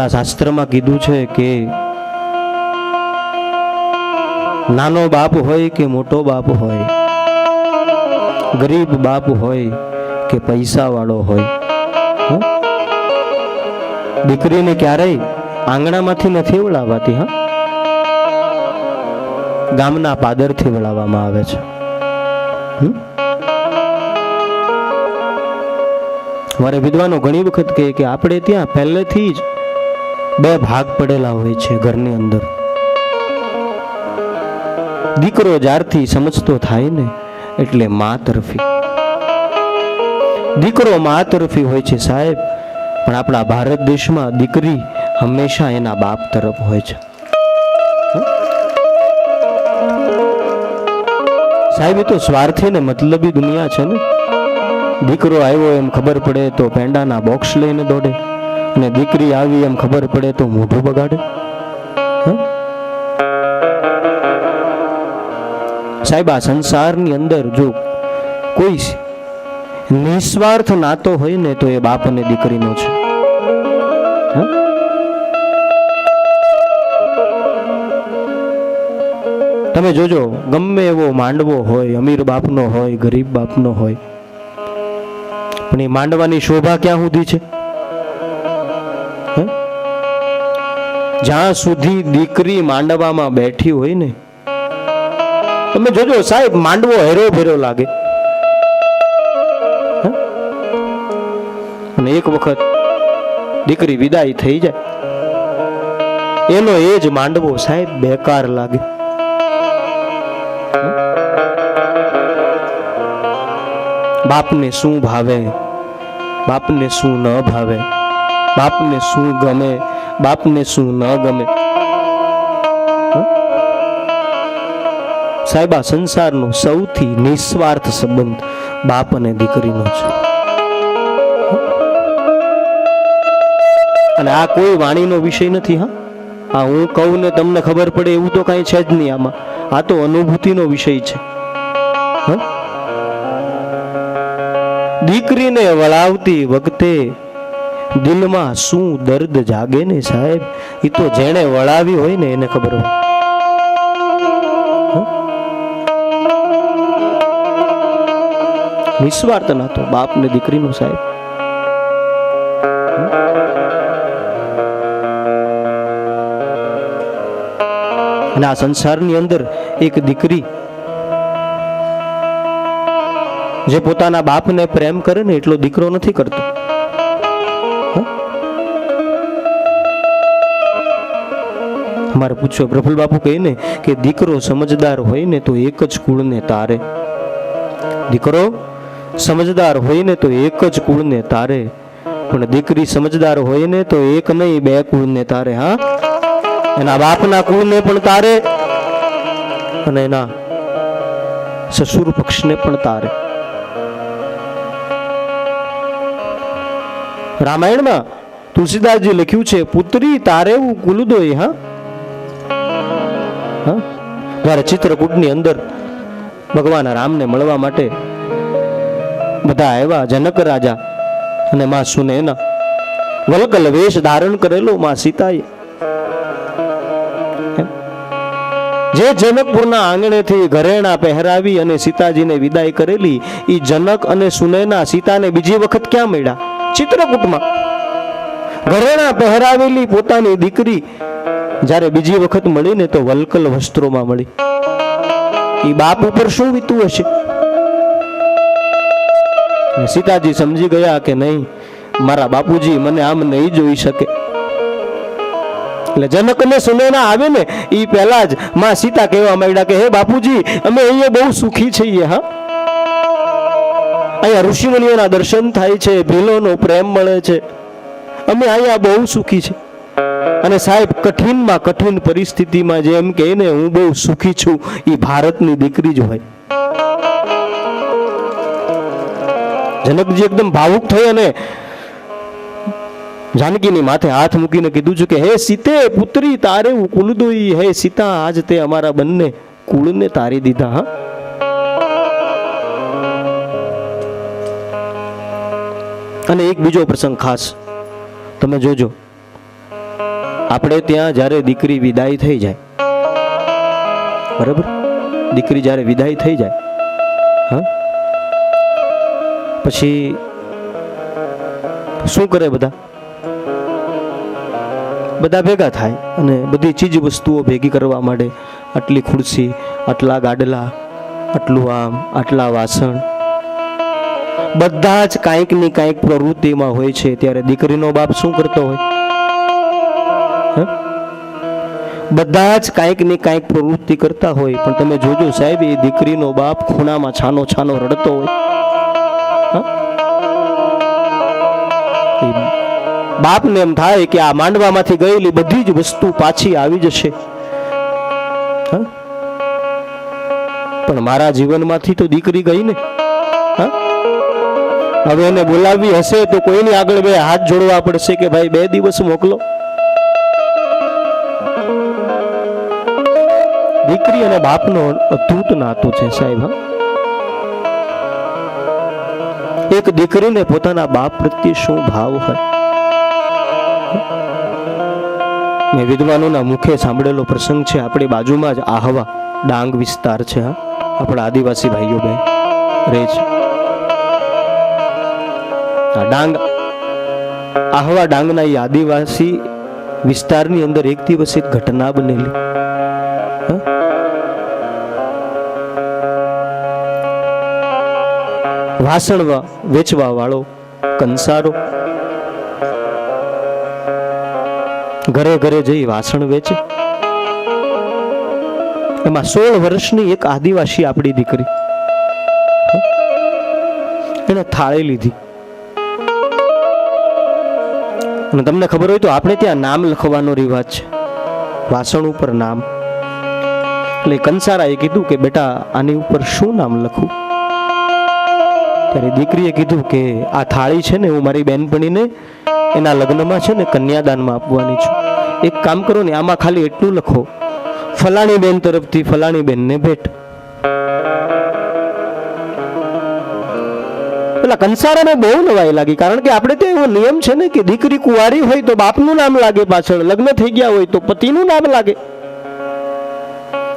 આપણા શાસ્ત્રમાં કીધું છે કે નાનો બાપ હોય કે મોટો બાપ હોય, ગરીબ બાપ હોય કે પૈસા વાળો હોય દીકરીને ક્યારેય આંગણામાંથી નથી વળાવાતી, હા? ગામના પાદરથી વળાવવામાં આવે છે? મારે વિદ્વાનો ઘણી વખત કહે કે આપણે ત્યાં પહેલેથી જ બે ભાગ પડેલા હોય છે ઘરની અંદર. દીકરો જ્યારથી સમજતો થાય ને, એટલે મા તરફી. દીકરો મા તરફી હોય છે સાહેબ, પણ આપણા ભારત દેશમાં દીકરી હંમેશા એના બાપ તરફ હોય છે. સાહેબ, એ તો સ્વાર્થી ને મતલબી દુનિયા છે ને. દીકરો આવ્યો એમ ખબર પડે તો પેંડાના બોક્સ લઈને દોડે. અને દીકરી આવી એમ ખબર પડે તો મોઢું બગાડે? સાહેબ, આ સંસારની અંદર જો કોઈ નિસ્વાર્થ નાતો હોય ને તો એ બાપ અને દીકરીનો છે. તમે જોજો, ગમે એવો માંડવો હોય, અમીર બાપનો હોય, ગરીબ બાપનો હોય, પણ એ માંડવાની શોભા ક્યાં સુધી છે? જ્યાં સુધી દીકરી માંડવામાં બેઠી હોય ને, તમે જોજો સાહેબ, માંડવો હેરો ભેરો લાગે અને એક વખત દીકરી વિદાય થઈ જાય. એનો એ જ માંડવો સાહેબ બેકાર લાગે. બાપને શું ભાવે? બાપને શું ન ભાવે? બાપને શું ગમે? બાપને શું ન ગમે? સાહેબ સંસારનો સૌથી નિસ્વાર્થ સંબંધ બાપ અને દીકરીનો છે. અને આ કોઈ વાણીનો વિષય નથી, હા? આ હું કહું ને તમને ખબર પડે એવું તો કાંઈ છે જ નહીં આમાં. આ તો અનુભૂતિનો વિષય છે? દીકરીને વળાવતી વખતે દિલમાં શું દર્દ જાગે ને સાહેબ? એ તો જેણે વળાવી હોય ને એને ખબર હોય? નિસ્વાર્થ ના તો બાપ ને દીકરીનો સાહેબ. અને આ સંસારની અંદર એક દીકરી જે પોતાના બાપને પ્રેમ કરે ને એટલો દીકરો નથી કરતો. અમારે પૂછ્યો પ્રફુલ બાપુ કહે ને કે દીકરો સમજદાર હોય ને તો એક જ કુળને તારે. દીકરો સમજદાર હોય ને તો એક જ કુળને તારે. પણ દીકરી સમજદાર હોય ને તો એક નહીં, બે કુળને તારે, હા? એના બાપના કુળને પણ તારે અને એના સસુર પક્ષને પણ તારે. રામાયણમાં તુલસીદાસજી લખ્યું છે, પુત્રી તારે હું કુલદોય, હા? જ્યારે ચિત્રકૂટની અંદર ભગવાન રામને મળવા માટે બધા આવ્યા જનક રાજા અને માં સુનેના વલકલ વેશ ધારણ કરેલો માં સીતાએ. જે જનકપુરના આંગણેથી ઘરેણા પહેરાવી અને સીતાજીને વિદાય કરેલી એ જનક અને સુનેના સીતાને બીજી વખત ક્યાં મળ્યા? ચિત્રકૂટમાં. ઘરેણા પહેરાવેલી પોતાની દીકરી જ્યારે બીજી વખત મળી ને તો વલ્કલ વસ્ત્રોમાં મળી. એ બાપ ઉપર શું વીતું હશે? સીતાજી સમજી ગયા કે નહીં, મારા બાપુજી મને આમ નહીં જોઈ શકે. એટલે જનક સુનેના આવે ને એ પહેલા જ માં સીતા કહેવા માંડ્યા કે, હે બાપુજી, અમે અહીંયા બહુ સુખી છીએ, હા? અહીંયા ઋષિમુનિઓના દર્શન થાય છે, ભીલોનો પ્રેમ મળે છે. અમે અહીંયા બહુ સુખી છે અને સાહેબ, કઠિનમાં કઠિન પરિસ્થિતિમાં જેમ કે ને, હું બહુ સુખી છું એ ભારતની દીકરી જ હોય. જનકજી એકદમ ભાવુક થઈ અને જાનકીની માથે હાથ મૂકીને કીધું છે કે, હે સીતે પુત્રી, તારે કુલદોઈ હે સીતા, આજ તે અમારા બંને કુળને તારી દીધા, હા? અને એક બીજો પ્રસંગ ખાસ. તમે જોજો. આપણે ત્યાં જ્યારે દીકરી વિદાય થઈ જાય, બરાબર? દીકરી જ્યારે વિદાય થઈ જાય, હા? પછી શું કરે બધા? બધા ભેગા થાય અને બધી ચીજ વસ્તુઓ ભેગી કરવા માટે આટલી ખુરશી, આટલા ગાડલા, આટલું આમ, આટલા વાસણ. બધા જ કાંઈકની કાંઈક પ્રવૃત્તિમાં હોય છે. ત્યારે દીકરીનો બાપ શું કરતો હોય? બધા જ કાંઈક ને કાંઈક પ્રવૃત્તિ કરતા હોય, પણ તમે જોજો સાહેબ, એ દીકરીનો બાપ ખૂણામાં છાનો છાનો રડતો હોય? બાપને એમ થાય કે આ માંડવામાંથી ગયેલી બધી જ વસ્તુ પાછી આવી જશે? પણ મારા જીવનમાંથી તો દીકરી ગઈ ને? હવે એને બોલાવવી હશે તો કોઈની આગળ બે હાથ જોડવા પડશે કે ભાઈ બે દિવસ મોકલો દીકરી અને બાપનો અતૂટ નાતું છે સાહેબ એક દીકરીને પોતાના બાપ પ્રત્યે શું ભાવ હોય? મેં વિદ્વાનોના મુખે સાંભળેલો પ્રસંગ છે, આપણી બાજુમાં જ આહવા ડાંગ વિસ્તાર છે, હા. આપણા આદિવાસી ભાઈઓ બે રહે છે. ડાંગ, આહવા ડાંગના આદિવાસી વિસ્તારની અંદર એક દિવસ એક ઘટના બનેલી. વાસણ વેચવા વાળો કંસારો. ઘરે ઘરે જઈ વાસણ વેચે. એમાં સોળ વર્ષની એક આદિવાસી આપણી દીકરી. એને થાળી લીધી. અને તમને ખબર હોય તો આપણે ત્યાં નામ લખવાનો રિવાજ છે. વાસણ ઉપર નામ. એટલે કંસારાએ કીધું કે, બેટા, આની ઉપર શું નામ લખું ત્યારે દીકરીએ કીધું કે આ થાળી છે ને હું મારી બહેનપણીને એના લગ્નમાં છે ને કન્યાદાનમાં આપવાની છું. એક કામ કરો ને આમાં ખાલી એટલું લખો. ફલાણી બેન તરફથી ફલાણી બેનને ભેટ. પેલા કંસારાને બહુ નવાઈ લાગી, કારણ કે આપણે ત્યાં એવો નિયમ છે ને કે દીકરી કુંવારી હોય તો બાપનું નામ લાગે પાછળ, લગ્ન થઈ ગયા હોય તો પતિનું નામ લાગે.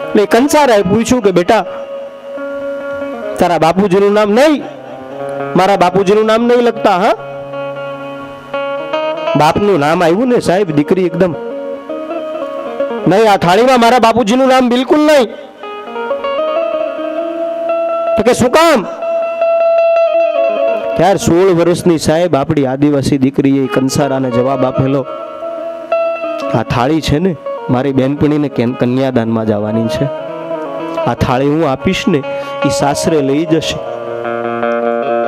એટલે કંસારાએ પૂછ્યું કે બેટા, તારા બાપુજીનું નામ નહીં મારા બાપુજીનું નામ નહીં લખતા, હા? બાપનું નામ આવ્યું ને સાહેબ, દીકરી એકદમ. નહીં, આ થાળીમાં મારા બાપુજીનું નામ બિલકુલ નહીં. તો કે શું કામ? ત્યાર સોળ વર્ષની સાહેબ, આપણી આદિવાસી દીકરીએ કંસારાને જવાબ આપેલો. આ થાળી છે ને, મારી બેનપણીને કેમ કન્યાદાનમાં જવાની છે? આ થાળી હું આપીશ ને એ સાસરે લઈ જશે.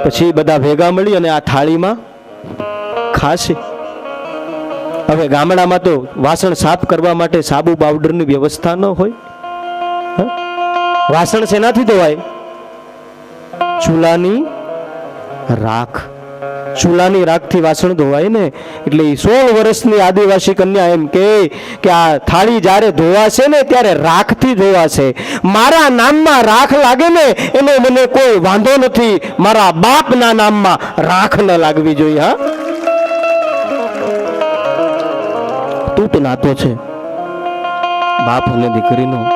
પછી બધા ભેગા મળી અને આ થાળીમાં ખાશે. હવે ગામડામાં તો વાસણ સાફ કરવા માટે સાબુ પાવડરની વ્યવસ્થા ન હોય? વાસણ શેનાથી ધોવાય? ચૂલાની રાખ. ચૂલાની રાખથી વાસણ ધોવાય ને એટલે સોળ વર્ષની આદિવાસી કન્યા એમ કહે કે આ થાળી જ્યારે ધોવાશે ને ત્યારે રાખથી ધોવાશે. મારા નામમાં રાખ લાગે ને, એનો મને કોઈ વાંધો નથી. મારા બાપના નામમાં રાખ ન લાગવી જોઈએ, હા. તૂટ નાતો છે. બાપ અને દીકરીનો